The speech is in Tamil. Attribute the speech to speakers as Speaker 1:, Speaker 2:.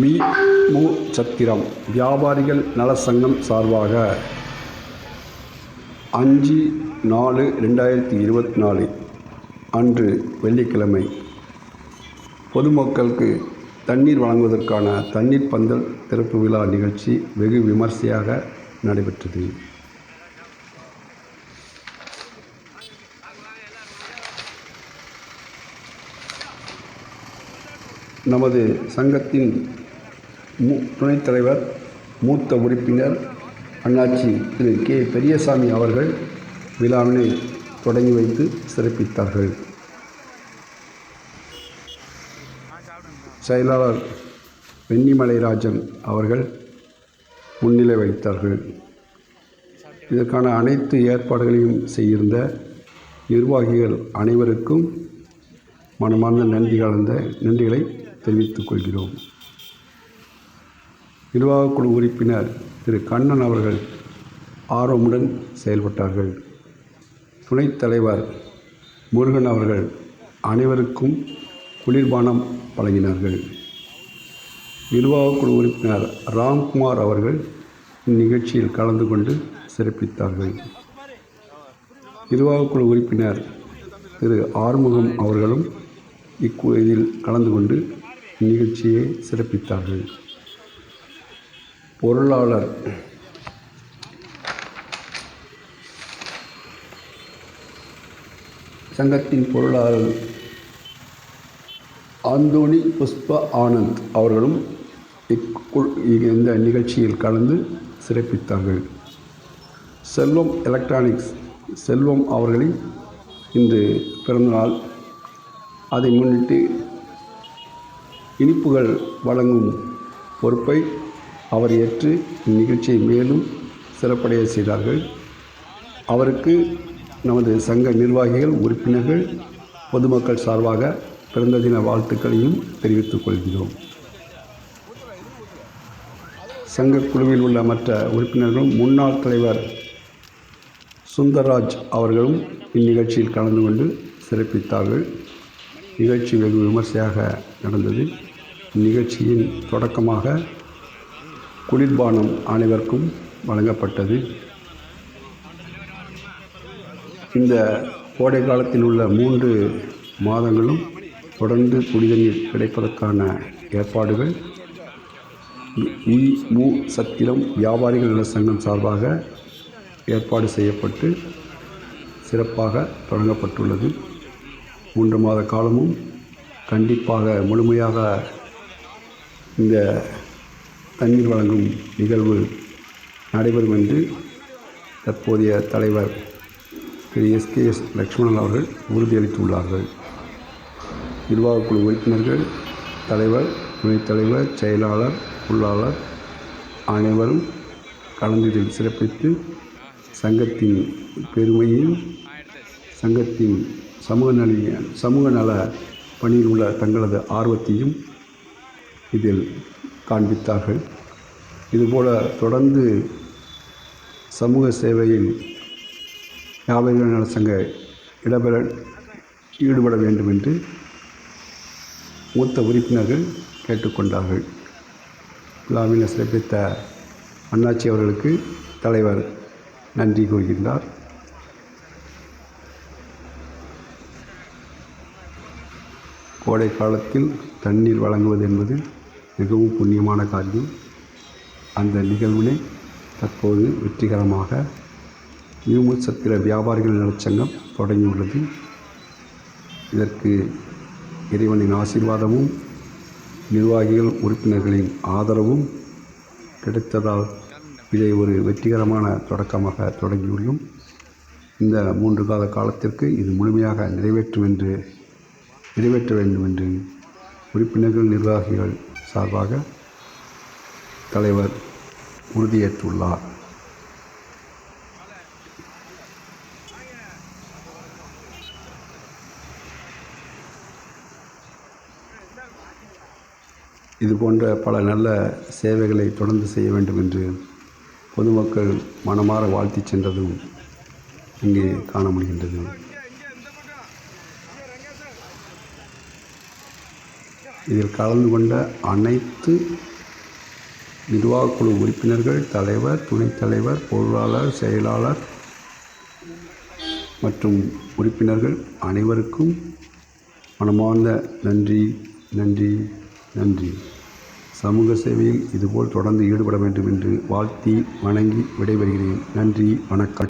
Speaker 1: மி மு சத்திரம். வியாபாரிகள் நல சங்கம் சார்பாக அஞ்சு நாலு ரெண்டாயிரத்தி இருபத்தி நாலு அன்று வெள்ளிக்கிழமை பொதுமக்களுக்கு தண்ணீர் வழங்குவதற்கான தண்ணீர் பந்தல் திறப்பு விழா நிகழ்ச்சி வெகு விமர்சையாக நடைபெற்றது. நமது சங்கத்தின் துணைத் தலைவர் மூத்த உறுப்பினர் அண்ணாச்சி திரு. கே. பெரியசாமி அவர்கள் விழாவினை தொடங்கி வைத்து சிறப்பித்தார்கள். செயலாளர் வெண்ணிமலைராஜன் அவர்கள் முன்னிலை வைத்தார்கள் இதற்கான அனைத்து ஏற்பாடுகளையும் செய்திருந்த நிர்வாகிகள் அனைவருக்கும் மனமார்ந்த நன்றி கலந்த நன்றிகளை தெரிவித்துக் கொள்கிறோம். நிர்வாகக்குழு உறுப்பினர் திரு. கண்ணன் அவர்கள் ஆர்வமுடன் செயல்பட்டார்கள். துணைத் தலைவர் முருகன் அவர்கள் அனைவருக்கும் குளிர்பானம் வழங்கினார்கள் நிர்வாகக்குழு உறுப்பினர் ராம்குமார் அவர்கள் இந்நிகழ்ச்சியில் கலந்து கொண்டு சிறப்பித்தார்கள். நிர்வாகக்குழு உறுப்பினர் திரு. ஆறுமுகம் அவர்களும் இக்கு இதில் கலந்து கொண்டு இந்நிகழ்ச்சியை சிறப்பித்தார்கள். பொருளாளர். சங்கத்தின் பொருளாளர் அந்தோணி புஷ்ப ஆனந்த் அவர்களும் இந்த நிகழ்ச்சியில் கலந்து சிறப்பித்தார்கள். செல்வம் எலக்ட்ரானிக்ஸ் செல்வம் அவர்களின் இன்று பிறந்தநாள். அதை முன்னிட்டு இனிப்புகள் வழங்கும் பொறுப்பை அவர் ஏற்று இந்நிகழ்ச்சியை மேலும் சிறப்படைய செய்தார்கள். அவருக்கு நமது சங்க நிர்வாகிகள் உறுப்பினர்கள் பொதுமக்கள் சார்பாக பிறந்த தின வாழ்த்துக்களையும் தெரிவித்துக் கொள்கிறோம். சங்க குழுவில் உள்ள மற்ற உறுப்பினர்களும் முன்னாள் தலைவர் சுந்தர்ராஜ் அவர்களும் இந்நிகழ்ச்சியில் கலந்து கொண்டு சிறப்பித்தார்கள். நிகழ்ச்சி வெகு விமர்சையாக நடந்தது. இந்நிகழ்ச்சியின் தொடக்கமாக குளிர்பானம் அனைவருக்கும் வழங்கப்பட்டது. இந்த கோடை காலத்தில் உள்ள மூன்று மாதங்களும் தொடர்ந்து குடிநீர் கிடைப்பதற்கான ஏற்பாடுகள். இ மு சத்திரம் வியாபாரிகள் நல சங்கம் சார்பாக ஏற்பாடு செய்யப்பட்டு சிறப்பாக தொடங்கப்பட்டுள்ளது. மூன்று மாத காலமும் கண்டிப்பாக முழுமையாக இந்த தண்ணீர் வழங்கும் நிகழ்வு நடைபெறும் என்று தற்போதைய தலைவர் திரு எஸ்கேஎஸ் லக்ஷ்மணன் அவர்கள் உறுதியளித்துள்ளார்கள். நிர்வாகக் குழு உறுப்பினர்கள் தலைவர் துணைத் தலைவர் செயலாளர் பொருளாளர் அனைவரும் கலந்து இதில் சிறப்பித்து சங்கத்தின் பெருமையையும் சங்கத்தின் சமூக நல சமூக நல பணியில் உள்ள தங்களது ஆர்வத்தையும் இதில் காண்பித்தார்கள். இதுபோல தொடர்ந்து சமூக சேவையில் வியாபாரிகள் நல சங்க இடம்பெற ஈடுபட வேண்டும் என்று மூத்த உறுப்பினர்கள் கேட்டுக்கொண்டார்கள். விழாவில் சிறப்பித்த அண்ணாச்சி அவர்களுக்கு தலைவர் நன்றி கூறுகின்றார். கோடை காலத்தில் தண்ணீர் வழங்குவது என்பது மிகவும் புண்ணியமான காரியம். அந்த நிகழ்வினை தற்போது வெற்றிகரமாக யூமு சத்திர வியாபாரிகள் நலச்சங்கம் தொடங்கியுள்ளது. இதற்கு இறைவனின் ஆசீர்வாதமும் நிர்வாகிகள் உறுப்பினர்களின் ஆதரவும் கிடைத்ததால் இதை ஒரு வெற்றிகரமான தொடக்கமாக தொடங்கியுள்ளோம். இந்த மூன்று கால காலத்திற்கு இது முழுமையாக நிறைவேற்றும் என்று நிறைவேற்ற வேண்டும் என்று உறுப்பினர்கள் நிர்வாகிகள் சார்பாக தலைவர் உறுதியேற்றுள்ளார். இது போன்ற பல நல்ல சேவைகளை தொடர்ந்து செய்ய வேண்டும் என்று பொதுமக்கள் மனமாற வாழ்த்தி சென்றதும் இங்கே காண முடிகின்றது. இதில் கலந்து கொண்ட அனைத்து நிர்வாகக்குழு உறுப்பினர்கள் தலைவர் துணைத் தலைவர் பொருளாளர் செயலாளர் மற்றும் உறுப்பினர்கள் அனைவருக்கும் மனமார்ந்த நன்றி நன்றி நன்றி. சமூக சேவையில் இதுபோல் தொடர்ந்து ஈடுபட வேண்டும் என்று வாழ்த்தி வணங்கி விடைபெறுகிறேன். நன்றி வணக்கம்.